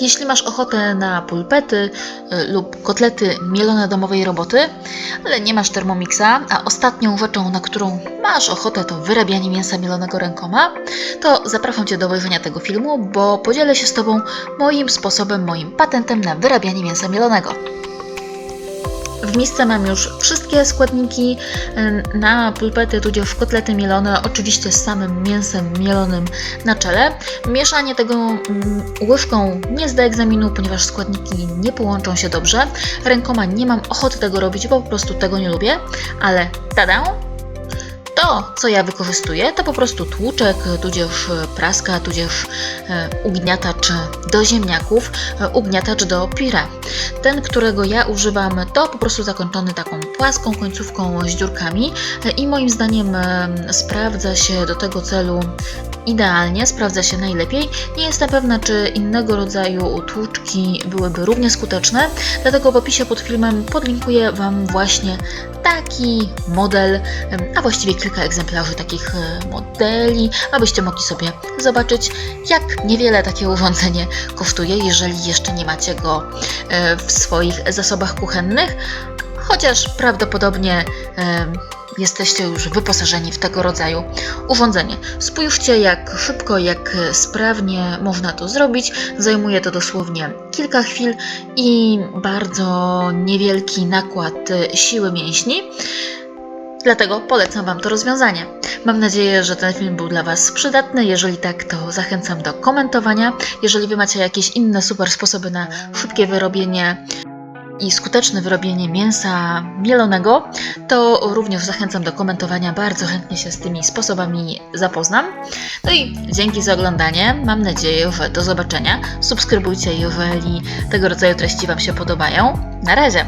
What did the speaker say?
Jeśli masz ochotę na pulpety y, lub kotlety mielone domowej roboty, ale nie masz Thermomixa, a ostatnią rzeczą, na którą masz ochotę, to wyrabianie mięsa mielonego rękoma, to zapraszam Cię do obejrzenia tego filmu, bo podzielę się z Tobą moim sposobem, moim patentem na wyrabianie mięsa mielonego. W misce mam już wszystkie składniki y, na pulpety tudzież kotlety mielone, oczywiście z samym mięsem mielonym na czele. Mieszanie tego mm, łyżką nie zda egzaminu, ponieważ składniki nie połączą się dobrze. Rękoma nie mam ochoty tego robić, bo po prostu tego nie lubię, ale tada! To, co ja wykorzystuję, to po prostu tłuczek, tudzież praska, tudzież e, ugniatacz do ziemniaków, e, ugniatacz do pire. Ten, którego ja używam, to po prostu zakończony taką płaską końcówką z dziurkami. E, i moim zdaniem sprawdza się do tego celu idealnie, sprawdza się najlepiej. Nie jestem pewna, czy innego rodzaju tłuczki byłyby równie skuteczne, dlatego w opisie pod filmem podlinkuję Wam właśnie taki model, a właściwie kilka egzemplarzy takich e, modeli, abyście mogli sobie zobaczyć, jak niewiele takie urządzenie kosztuje, jeżeli jeszcze nie macie go e, w swoich zasobach kuchennych, chociaż prawdopodobnie em, jesteście już wyposażeni w tego rodzaju urządzenie. Spójrzcie, jak szybko, jak sprawnie można to zrobić. Zajmuje to dosłownie kilka chwil i bardzo niewielki nakład siły mięśni. Dlatego polecam Wam to rozwiązanie. Mam nadzieję, że ten film był dla Was przydatny. Jeżeli tak, to zachęcam do komentowania. Jeżeli Wy macie jakieś inne super sposoby na szybkie wyrobienie i skuteczne wyrobienie mięsa mielonego, to również zachęcam do komentowania. Bardzo chętnie się z tymi sposobami zapoznam. No i dzięki za oglądanie. Mam nadzieję, że do zobaczenia. Subskrybujcie, jeżeli tego rodzaju treści Wam się podobają. Na razie!